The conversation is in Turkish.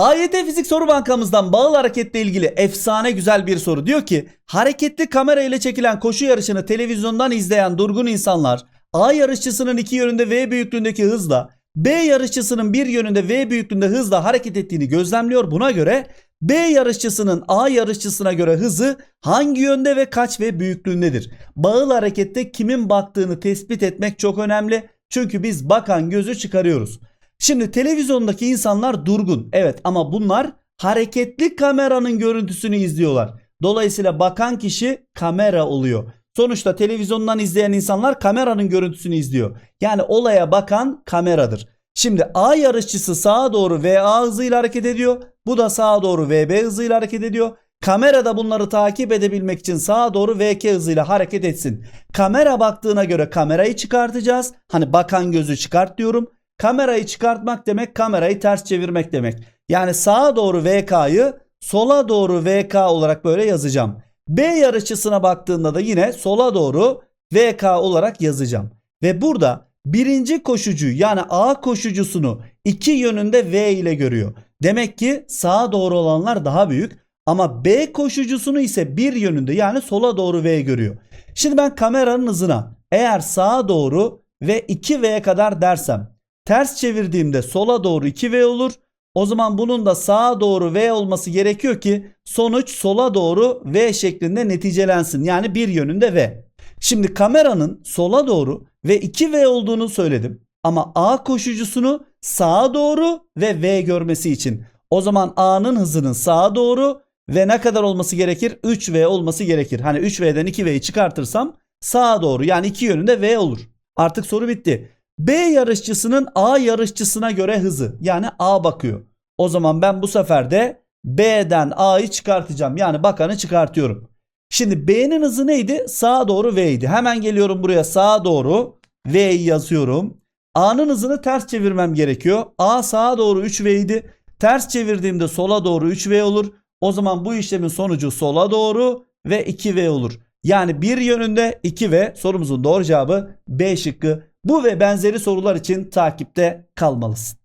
AYT Fizik Soru Bankamızdan bağıl hareketle ilgili efsane güzel bir soru. Diyor ki hareketli kamera ile çekilen koşu yarışını televizyondan izleyen durgun insanlar A yarışçısının iki yönünde V büyüklüğündeki hızla B yarışçısının bir yönünde V büyüklüğünde hızla hareket ettiğini gözlemliyor. Buna göre B yarışçısının A yarışçısına göre hızı hangi yönde ve kaç V büyüklüğündedir? Bağıl harekette kimin baktığını tespit etmek çok önemli. Çünkü biz bakan gözü çıkarıyoruz. Şimdi televizyondaki insanlar durgun. Evet ama bunlar hareketli kameranın görüntüsünü izliyorlar. Dolayısıyla bakan kişi kamera oluyor. Sonuçta televizyondan izleyen insanlar kameranın görüntüsünü izliyor. Yani olaya bakan kameradır. Şimdi A yarışçısı sağa doğru VA hızıyla hareket ediyor. Bu da sağa doğru VB hızıyla hareket ediyor. Kamera da bunları takip edebilmek için sağa doğru VK hızıyla hareket etsin. Kamera baktığına göre kamerayı çıkartacağız. Hani bakan gözü çıkart diyorum. Kamerayı çıkartmak demek kamerayı ters çevirmek demek. Yani sağa doğru VK'yı sola doğru VK olarak böyle yazacağım. B yarışçısına baktığında da yine sola doğru VK olarak yazacağım. Ve burada birinci koşucu yani A koşucusunu iki yönünde V ile görüyor. Demek ki sağa doğru olanlar daha büyük ama B koşucusunu ise bir yönünde yani sola doğru V görüyor. Şimdi ben kameranın hızına eğer sağa doğru ve 2V kadar dersem ters çevirdiğimde sola doğru 2V olur. O zaman bunun da sağa doğru V olması gerekiyor ki sonuç sola doğru V şeklinde neticelensin. Yani bir yönünde V. Şimdi kameranın sola doğru ve 2V olduğunu söyledim. Ama A koşucusunu sağa doğru ve V görmesi için. O zaman A'nın hızının sağa doğru ve ne kadar olması gerekir? 3V olması gerekir. Hani 3V'den 2V'yi çıkartırsam sağa doğru yani iki yönünde V olur. Artık soru bitti. B yarışçısının A yarışçısına göre hızı. Yani A bakıyor. O zaman ben bu sefer de B'den A'yı çıkartacağım. Yani bakanı çıkartıyorum. Şimdi B'nin hızı neydi? Sağa doğru V'ydi. Hemen geliyorum buraya sağa doğru V'yi yazıyorum. A'nın hızını ters çevirmem gerekiyor. A sağa doğru 3V idi. Ters çevirdiğimde sola doğru 3V olur. O zaman bu işlemin sonucu sola doğru ve 2V olur. Yani bir yönünde 2V sorumuzun doğru cevabı B şıkkı. Bu ve benzeri sorular için takipte kalmalısın.